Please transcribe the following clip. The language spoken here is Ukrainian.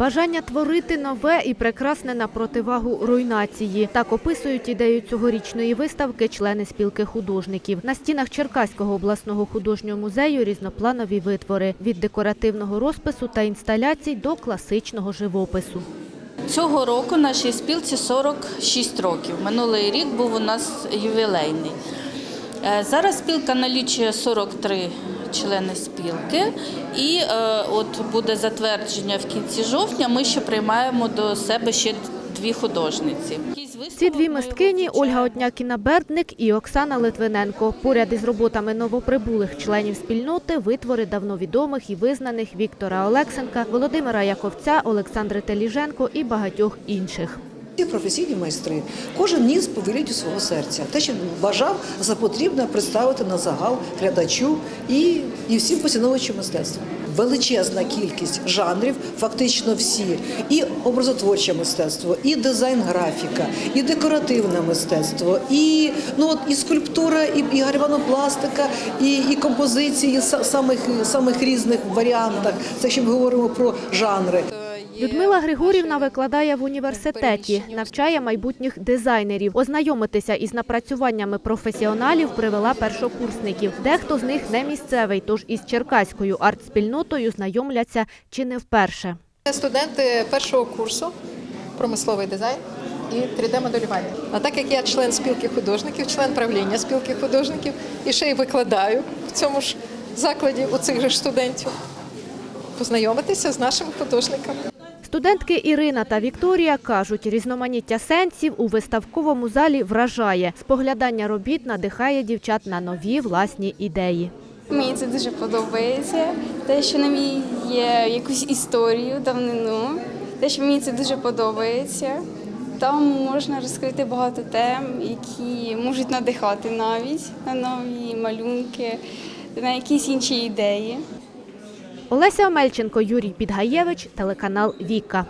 Бажання творити нове і прекрасне на противагу руйнації. Так описують ідею цьогорічної виставки члени спілки художників. На стінах Черкаського обласного художнього музею різнопланові витвори від декоративного розпису та інсталяцій до класичного живопису. Цього року нашій спілці 46 років. Минулий рік був у нас ювілейний. Е, Зараз спілка налічує 43 члени спілки, і е, от буде затвердження в кінці жовтня. Ми ще приймаємо до себе ще дві художниці. Ці дві мисткині Ольга Отнякіна-Бердник і Оксана Литвиненко. Поряд із роботами новоприбулих членів спільноти витвори давно відомих і визнаних Віктора Олексенка, Володимира Яковця, Олександри Теліженко і багатьох інших. Ці професійні майстри кожен ніс повеліть у свого серця. Те, що бажав за потрібне представити на загал глядачу і, і всім поціновувачам мистецтва. Величезна кількість жанрів, фактично всі, і образотворче мистецтво, і дизайн-графіка, і декоративне мистецтво, і ну от і скульптура, і, і гальванопластика, і, і композиції самих самих різних варіантах. Це якщо ми говоримо про жанри. Людмила Григорівна викладає в університеті, навчає майбутніх дизайнерів. Ознайомитися із напрацюваннями професіоналів привела першокурсників. Дехто з них не місцевий, тож із черкаською арт-спільнотою знайомляться чи не вперше. Студенти першого курсу промисловий дизайн і 3D-моделювання. А так як я член спілки художників, член правління спілки художників і ще й викладаю в цьому ж закладі у цих же студентів, познайомитися з нашими художниками. Студентки Ірина та Вікторія кажуть, різноманіття сенсів у виставковому залі вражає. Споглядання робіт надихає дівчат на нові власні ідеї. Мені це дуже подобається. Те, що нам є якусь історію, давнину, те, що мені це дуже подобається. Там можна розкрити багато тем, які можуть надихати навіть на нові малюнки, на якісь інші ідеї. Олеся Омельченко, Юрій Підгаєвич, телеканал Віка.